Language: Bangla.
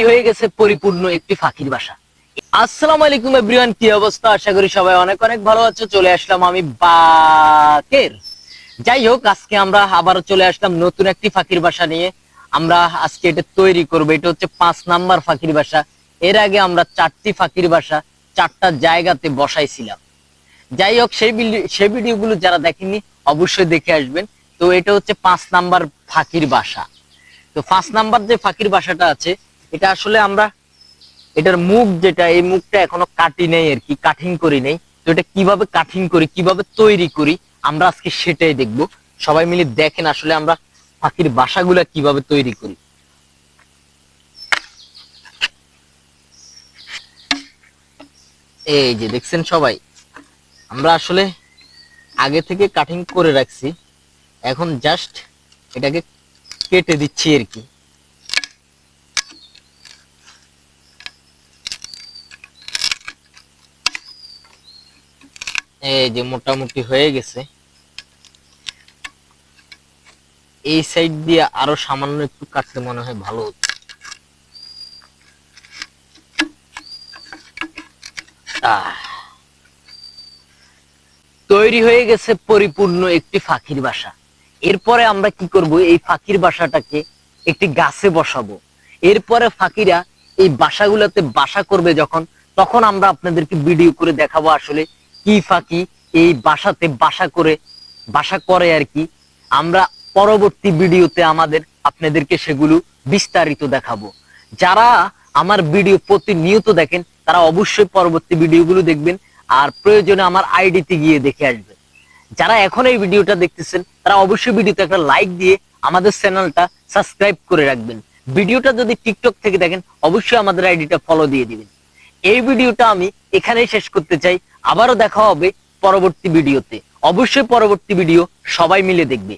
তৈরি হয়ে গেছে পরিপূর্ণ একটি ফাঁকির বাসা। আসসালামু আলাইকুম এভরিওয়ান কি অবস্থা? আশা করি সবাই অনেক অনেক ভালো আছো। চলে আসলাম আমি বাকের। যাই হোক, আজকে আমরা আবারও চলে আসলাম নতুন একটি ফাঁকির বাসা নিয়ে। আমরা আজকে এটা তৈরি করব। এটা হচ্ছে পাঁচ নাম্বার ফাঁকির বাসা। এর আগে আমরা চারটি ফাঁকির বাসা চারটা জায়গাতে বসাইছিলাম। যাই হোক, সেই সেই ভিডিওগুলো যারা দেখেননি, অবশ্যই দেখে আসবেন। তো এটা হচ্ছে পাঁচ নাম্বার ফাঁকির বাসা। তো পাঁচ নাম্বার যে ফাঁকির বাসাটা আছে এটা আসলে আমরা, এটার মুখ যেটা, এই মুখটা এখনও কাটি নেই আর কি কাঠিং করি নেই। তো এটা কীভাবে কাঠিং করি, কীভাবে তৈরি করি, আমরা আজকে সেটাই দেখব। সবাই মিলে দেখেন আসলে আমরা পাখির বাসাগুলা কীভাবে তৈরি করি। এই যে দেখছেন সবাই, আমরা আসলে আগে থেকে কাটিং করে রাখছি। এখন জাস্ট এটাকে কেটে দিচ্ছি আর কি। এই যে মোটামুটি হয়ে গেছে। এই সাইড দিয়ে আরও সামান্য একটু কাটলে মনে হয় ভালো হতো। তৈরি হয়ে গেছে পরিপূর্ণ একটি ফাঁকির বাসা। এরপরে আমরা কি করব? এই ফাঁকির বাসাটাকে একটি গাছে বসাবো। এরপরে ফাঁকিরা এই বাসাগুলোতে বাসা করবে যখন, তখন আমরা আপনাদেরকে ভিডিও করে দেখাবো আসলে কি ফাঁকি, এই বাসাতে বাসা করে বাসা করে আর কি। আমরা পরবর্তী ভিডিওতে আমাদের, আপনাদেরকে সেগুলো বিস্তারিত দেখাবো। যারা আমার ভিডিও প্রতিনিয়ত দেখেন, তারা অবশ্যই পরবর্তী ভিডিওগুলো দেখবেন, আর প্রয়োজনে আমার আইডিতে গিয়ে দেখে আসবেন। যারা এখন এই ভিডিওটা দেখতেছেন, তারা অবশ্যই ভিডিওতে একটা লাইক দিয়ে আমাদের চ্যানেলটা সাবস্ক্রাইব করে রাখবেন। ভিডিওটা যদি টিকটক থেকে দেখেন, অবশ্যই আমাদের আইডিটা ফলো দিয়ে দিবেন। এই ভিডিওটা আমি এখানেই শেষ করতে চাই। আবারও দেখা হবে পরবর্তী ভিডিওতে। অবশ্যই পরবর্তী ভিডিও সবাই মিলে দেখবে।